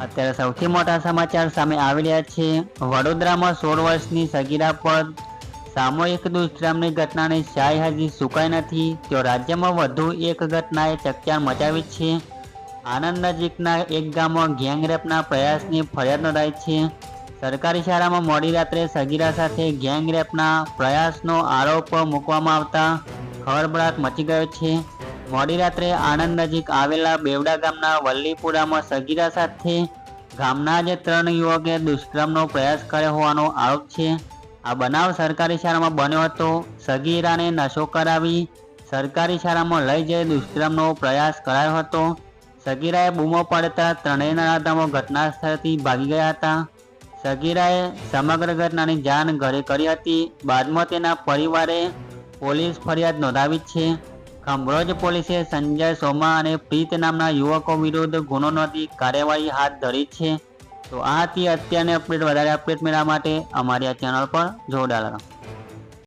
અત્યારે સૌથી મોટા સમાચાર સામે આવી રહ્યા છે. વડોદરામાં સોળ વર્ષની સગીરા પર સામૂહિક દુષ્કર્મની ઘટનાની શાહી હજી સુકાઈ નથી. તો રાજ્યમાં વધુ એક ઘટનાએ ચકચાર મચાવી છે. આનંદ નજીકના એક ગામમાં ગેંગરેપના પ્રયાસની ફરિયાદ નોંધાઈ છે. સરકારી શાળામાં મોડી રાત્રે સગીરા સાથે ગેંગરેપના પ્રયાસનો આરોપ મૂકવામાં આવતા ખળભળાટ મચી ગયો છે. મોડી રાત્રે આણંદ નજીક આવેલા બેવડા ગામના વલ્લીપુરામાં સગીરા સાથે ગામના જે ત્રણ યુવકે દુષ્કર્મનો પ્રયાસ કર્યો હોવાનો આરોપ છે. આ બનાવ સરકારી શાળામાં બન્યો હતો. સગીરાને નશો કરાવી સરકારી શાળામાં લઈ જઈ દુષ્કર્મનો પ્રયાસ કરાયો હતો. સગીરાએ બૂમો પડતા ત્રણેય નરાધમો ઘટના સ્થળથી ભાગી ગયા હતા. સગીરાએ સમગ્ર ઘટનાની જાણ ઘરે કરી હતી. બાદમાં તેના પરિવારે પોલીસ ફરિયાદ નોંધાવી છે. ખંભરોજ પોલીસે સંજય સોમા અને પ્રીત નામના યુવકો વિરુદ્ધ ગુનો નોંધી કાર્યવાહી હાથ ધરી છે. તો આ હતી અત્યારની અપડેટ. વધારે અપડેટ મેળવવા માટે અમારી આ ચેનલ પર જોડાયેલા